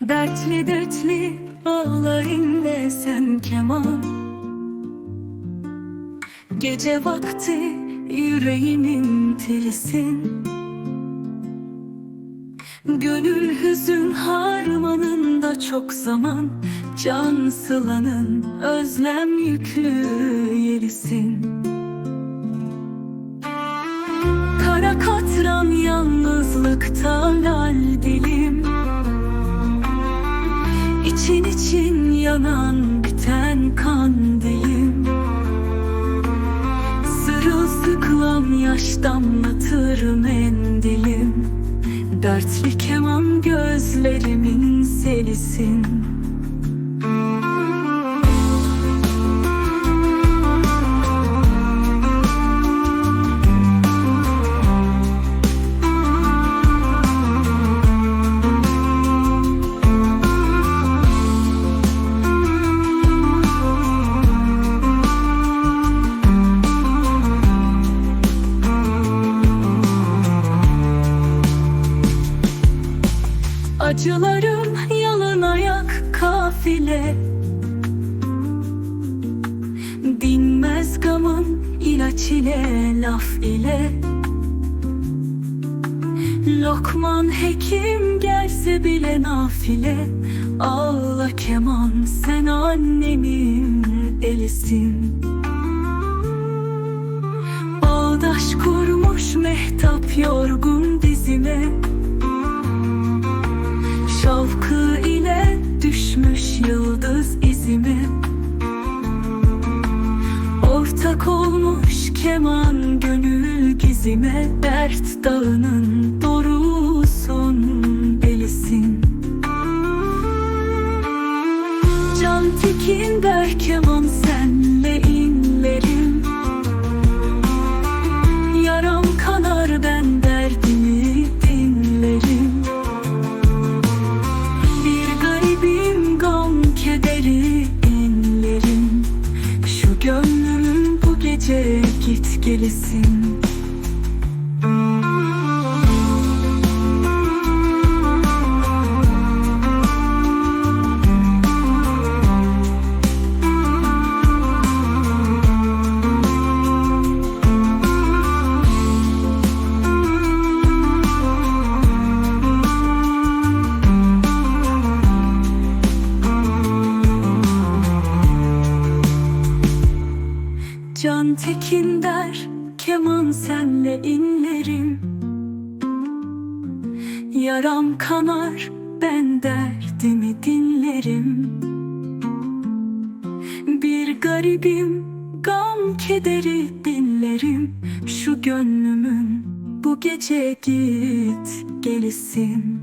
Dertli dertli ağlar inle sen keman Gece vakti yüreğimin telisin. Gönül hüzün harmanında çok zaman. Can sılanın özlem yüklü yerisin. Kara katran yalnızlıkta lal dilim İçin için yanan biten kandilim Sırılsıklam yaş damlatır mendilim. Dertli keman gözlerimin selisin Acılarım yalın ayak kafile. Dinmez gamım ilaç ile laf ile. Lokman hekim gelse bile nafile. Ağla keman sen annemin delisin. Bağdaş kurmuş mehtap yorgun dizime gizime Dert dağının dorusun delisin. Can tekin der keman senle inlerim. Yaram kanar ben derdimi dinlerim. Bir garibim gam kederi inlerim. Şu gönlümün bu gece git gelisin Can tekin der keman senle inlerim. Yaram kanar ben derdimi dinlerim. Bir garibim gam kederi dinlerim. Şu gönlümün bu gece git gelisin